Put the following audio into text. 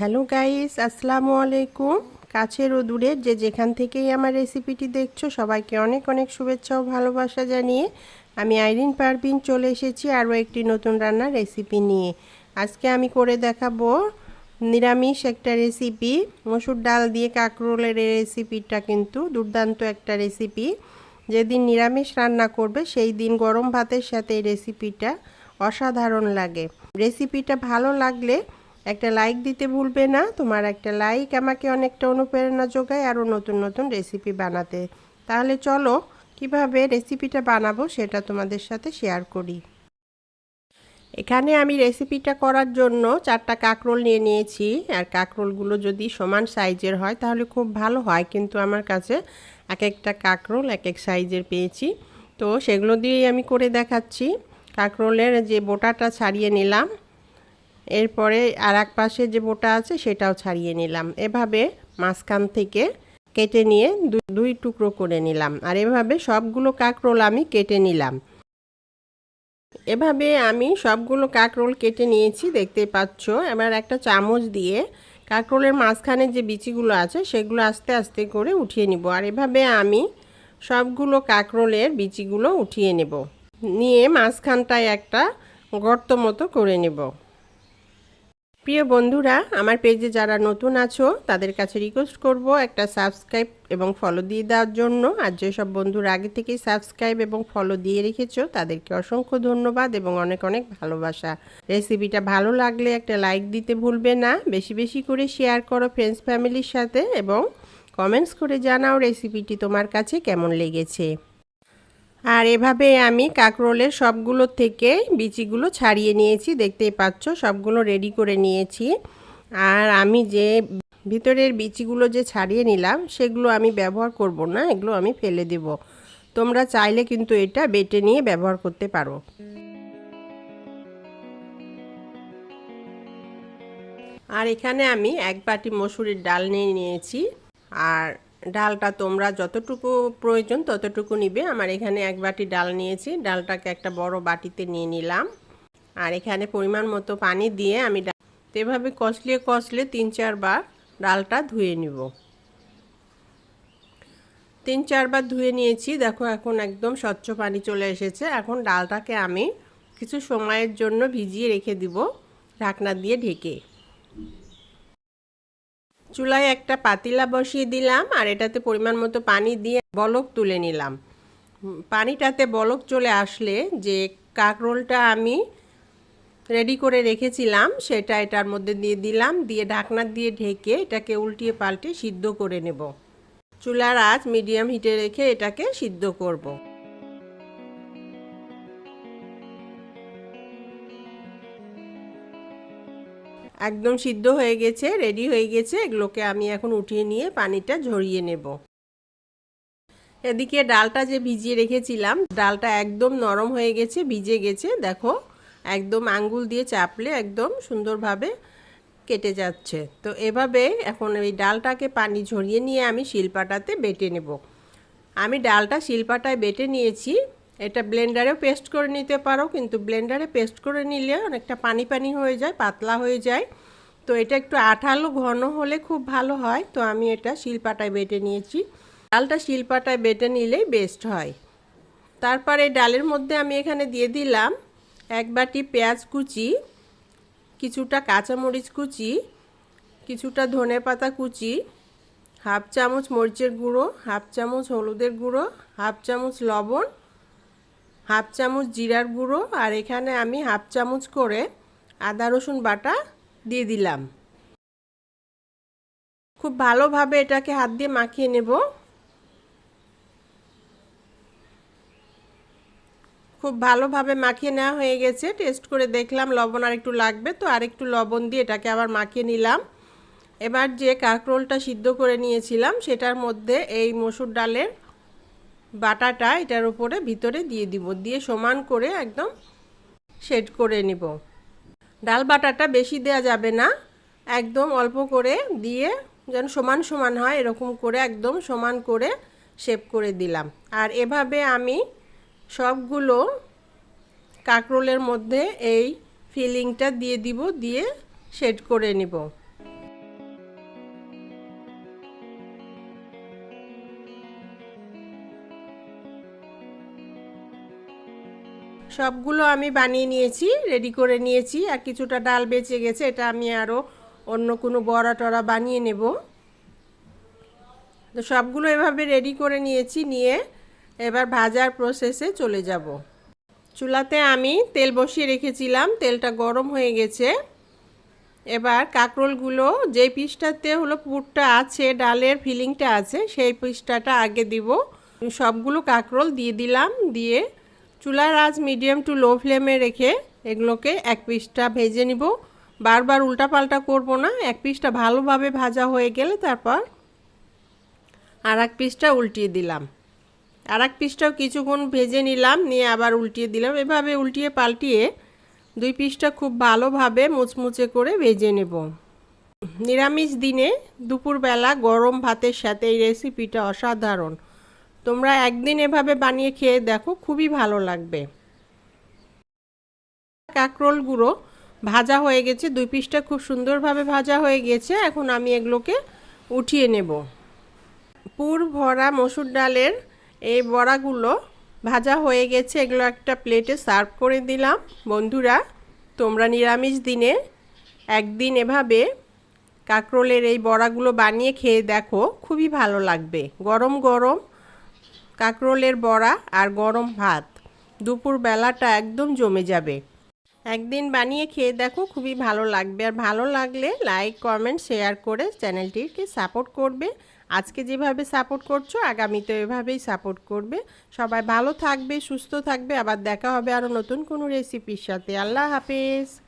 Hello guys, আসসালামু আলাইকুম। কাছের ও দূরের যে যেখান থেকেই আমার রেসিপিটি দেখছ, সবাইকে অনেক অনেক শুভেচ্ছা ও ভালোবাসা জানিয়ে আমি আইরিন পারবিন চলে এসেছি আরও একটি নতুন রান্নার রেসিপি নিয়ে। আজকে আমি করে দেখাবো নিরামিষ একটা রেসিপি, মসুর ডাল দিয়ে কাঁকরোলের রেসিপিটা কিন্তু দুর্দান্ত একটা রেসিপি। যেদিন নিরামিষ রান্না করবে, সেই দিন গরম ভাতের সাথে এই রেসিপিটা অসাধারণ লাগে। রেসিপিটা ভালো লাগলে একটা লাইক দিতে ভুলবে না, তোমার একটা লাইক আমাকে অনেকটা অনুপ্রেরণা যোগায় আরও নতুন নতুন রেসিপি বানাতে। তাহলে চলো, কীভাবে রেসিপিটা বানাবো সেটা তোমাদের সাথে শেয়ার করি। এখানে আমি রেসিপিটা করার জন্য চারটা কাঁকরোল নিয়ে নিয়েছি। আর কাঁকরোলগুলো যদি সমান সাইজের হয় তাহলে খুব ভালো হয়, কিন্তু আমার কাছে এক একটা কাঁকরোল এক এক সাইজের পেয়েছি। তো সেগুলো দিয়েই আমি করে দেখাচ্ছি। কাঁকরোলের যে বোটাটা ছাড়িয়ে নিলাম এরপরে আর এক পাশে যে বোটা আছে সেটাও ছাড়িয়ে নিলাম। এভাবে মাঝখান থেকে কেটে নিয়ে দুই টুকরো করে নিলাম। আর এভাবে সবগুলো কাঁকরোল আমি কেটে নিলাম। এভাবে আমি সবগুলো কাঁকরোল কেটে নিয়েছি, দেখতে পাচ্ছ। এবার একটা চামচ দিয়ে কাঁকরোলের মাঝখানে যে বিচিগুলো আছে সেগুলো আস্তে আস্তে করে উঠিয়ে নিব। আর এভাবে আমি সবগুলো কাঁকরোলের বিচিগুলো উঠিয়ে নেব। নিয়ে মাঝখানটায় একটা গর্ত মতো করে নেব। প্রিয় বন্ধুরা, আমার পেজে যারা নতুন আছো, তাদের কাছে রিকোয়েস্ট করব একটা সাবস্ক্রাইব এবং ফলো দিয়ে দেওয়ার জন্য। আর যেসব বন্ধুরা আগে থেকেই সাবস্ক্রাইব এবং ফলো দিয়ে রেখেছো, তাদেরকে অসংখ্য ধন্যবাদ এবং অনেক অনেক ভালোবাসা। রেসিপিটা ভালো লাগলে একটা লাইক দিতে ভুলবে না, বেশি বেশি করে শেয়ার করো ফ্রেন্ডস ফ্যামিলির সাথে এবং কমেন্টস করে জানাও রেসিপিটি তোমার কাছে কেমন লেগেছে। আর এভাবে আমি কাকরোলের সবগুলো থেকে বিচিগুলো ছাড়িয়ে নিয়েছি। দেখতেই পাচ্ছ, সবগুলো রেডি করে নিয়েছি। আর আমি যে ভিতরের বিচিগুলো যে ছাড়িয়ে নিলাম, সেগুলো আমি ব্যবহার করব না, এগুলো আমি ফেলে দেব। তোমরা চাইলে কিন্তু এটা বেটে নিয়ে ব্যবহার করতে পারো। আর এখানে আমি এক বাটি মসুরির ডাল নিয়ে নিয়েছি। আর ডালটা তোমরা যতটুকু প্রয়োজন ততটুকু নিবে। আমার এখানে এক বাটি ডাল নিয়েছি। ডালটাকে একটা বড় বাটিতে নিয়ে নিলাম। আর এখানে পরিমাণ মতো পানি দিয়ে আমি এভাবে কষলিয়ে কষলে তিন চারবার ডালটা ধুয়ে নিব। তিন চারবার ধুয়ে নিয়েছি। দেখো এখন একদম স্বচ্ছ পানি চলে এসেছে। এখন ডালটাকে আমি কিছু সময়ের জন্য ভিজিয়ে রেখে দিব ঢাকনা দিয়ে ঢেকে। চুলায় একটা পাতিলা বসিয়ে দিলাম আর এটাতে পরিমাণ মতো পানি দিয়ে বলক তুলে নিলাম পানিটাতে বলক চলে আসলে যে কাকরোলটা আমি রেডি করে রেখেছিলাম, সেটা এটার মধ্যে দিয়ে দিলাম, দিয়ে ঢাকনা দিয়ে ঢেকে এটাকে উল্টিয়ে পাল্টে সিদ্ধ করে নেব চুলার আঁচ মিডিয়াম হিটে রেখে এটাকে সিদ্ধ করব। একদম সিদ্ধ হয়ে গেছে রেডি হয়ে গেছে। এগুলোকে আমি এখন উঠিয়ে নিয়ে পানিটা ঝরিয়ে নেব। এদিকে ডালটা যে ভিজিয়ে রেখেছিলাম, ডালটা একদম নরম হয়ে গেছে, ভিজে গেছে। দেখো, একদম আঙ্গুল দিয়ে চাপলে একদম সুন্দরভাবে কেটে যাচ্ছে। তো এভাবে এখন এই ডালটাকে পানি ঝরিয়ে নিয়ে আমি শিলপাটাতে বেটে নেব। আমি ডালটা শিলপাটায় বেটে নিয়েছি। এটা ব্লেন্ডারেও পেস্ট করে নিতে পারো, কিন্তু ব্লেন্ডারে পেস্ট করে নিলে অনেকটা পানি পানি হয়ে যায়, পাতলা হয়ে যায়। তো এটা একটু আঠালো ঘন হলে খুব ভালো হয়। তো আমি এটা শিলপাটায় বেটে নিয়েছি। ডালটা শিলপাটায় বেটে নিলেই বেস্ট হয়। তারপরে ডালের মধ্যে আমি এখানে দিয়ে দিলাম এক বাটি পেঁয়াজ কুচি, কিছুটা কাঁচামরিচ কুচি, কিছুটা ধনে পাতা কুচি, হাফ চামচ মরিচের গুঁড়ো, হাফ চামচ হলুদের গুঁড়ো, হাফ চামচ লবণ হাফ চামচ জিরার গুঁড়ো আর এখানে আমি হাফ চামচ করে আদা রসুন বাটা দিয়ে দিলাম। খুব ভালোভাবে এটাকে হাত দিয়ে মাখিয়ে নেব। খুব ভালোভাবে মাখিয়ে নেওয়া হয়ে গেছে। টেস্ট করে দেখলাম লবণ আর একটু লাগবে, তো আর একটু লবণ দিয়ে এটাকে আবার মাখিয়ে নিলাম। এবার যে কাঁকরোলটা সিদ্ধ করে নিয়েছিলাম, সেটার মধ্যে এই মসুর ডালের বাটাটা এটার উপরে ভিতরে দিয়ে দিব, দিয়ে সমান করে একদম সেট করে নিব। ডাল বাটাটা বেশি দেয়া যাবে না, একদম অল্প করে দিয়ে যেন সমান সমান হয়, এরকম করে একদম সমান করে শেপ করে দিলাম। আর এভাবে আমি সবগুলো কাকরোলের মধ্যে এই ফিলিংটা দিয়ে দিব, দিয়ে সেট করে নিব। সবগুলো আমি বানিয়ে নিয়েছি রেডি করে নিয়েছি। আর কিছুটা ডাল বেঁচে গেছে, এটা আমি আরও অন্য কোনো বড়া টড়া বানিয়ে নেব। তো সবগুলো এভাবে রেডি করে নিয়েছি, নিয়ে এবার ভাজার প্রসেসে চলে যাব। চুলাতে আমি তেল বসিয়ে রেখেছিলাম, তেলটা গরম হয়ে গেছে। এবার কাঁকরোলগুলো যেই পিসটাতে হলো পুরটা আছে, ডালের ফিলিংটা আছে, সেই পিসটাটা আগে দিব। সবগুলো কাঁকরোল দিয়ে দিলাম, দিয়ে চুলার আজ মিডিয়াম টু লো ফ্লেমে রেখে এগুলোকে এক পিসটা ভেজে নিব। বারবার উল্টাপাল্টা করব না, এক পিসটা ভালোভাবে ভাজা হয়ে গেলে তারপর আর এক পিসটা উল্টিয়ে দিলাম। আর এক পিসটাও কিছুক্ষণ ভেজে নিলাম, নিয়ে আবার উল্টিয়ে দিলাম। এভাবে উল্টিয়ে পাল্টিয়ে দুই পিসটা খুব ভালোভাবে মুচমুচে করে ভেজে নেব। নিরামিষ দিনে দুপুরবেলা গরম ভাতের সাথে এই রেসিপিটা অসাধারণ। তোমরা একদিন এভাবে বানিয়ে খেয়ে দেখো, খুবই ভালো লাগবে। কাঁকরোল গুঁড়ো ভাজা হয়ে গেছে, দুই পিসটা খুব সুন্দরভাবে ভাজা হয়ে গেছে, এখন আমি এগুলোকে উঠিয়ে নেব। পুর ভরা মসুর ডালের এই বড়াগুলো ভাজা হয়ে গেছে, এগুলো একটা প্লেটে সার্ভ করে দিলাম। বন্ধুরা, তোমরা নিরামিষ দিনে একদিন এভাবে কাঁকরোলের এই বড়াগুলো বানিয়ে খেয়ে দেখো, খুবই ভালো লাগবে। গরম গরম কাঁকরোলের বড়া আর গরম ভাত। দুপুর বেলাটা একদম জমে যাবে। একদিন বানিয়ে খেয়ে দেখো, খুবই ভালো লাগবে। আর ভালো লাগলে লাইক কমেন্ট শেয়ার করে চ্যানেলটিকে সাপোর্ট করবে। আজকে যেভাবে সাপোর্ট করছ, আগামীতে এভাবেই সাপোর্ট করবে। সবাই ভালো থাকবে, সুস্থ থাকবে। আবার দেখা হবে আরও নতুন কোনো রেসিপির সাথে। আল্লাহ হাফেজ।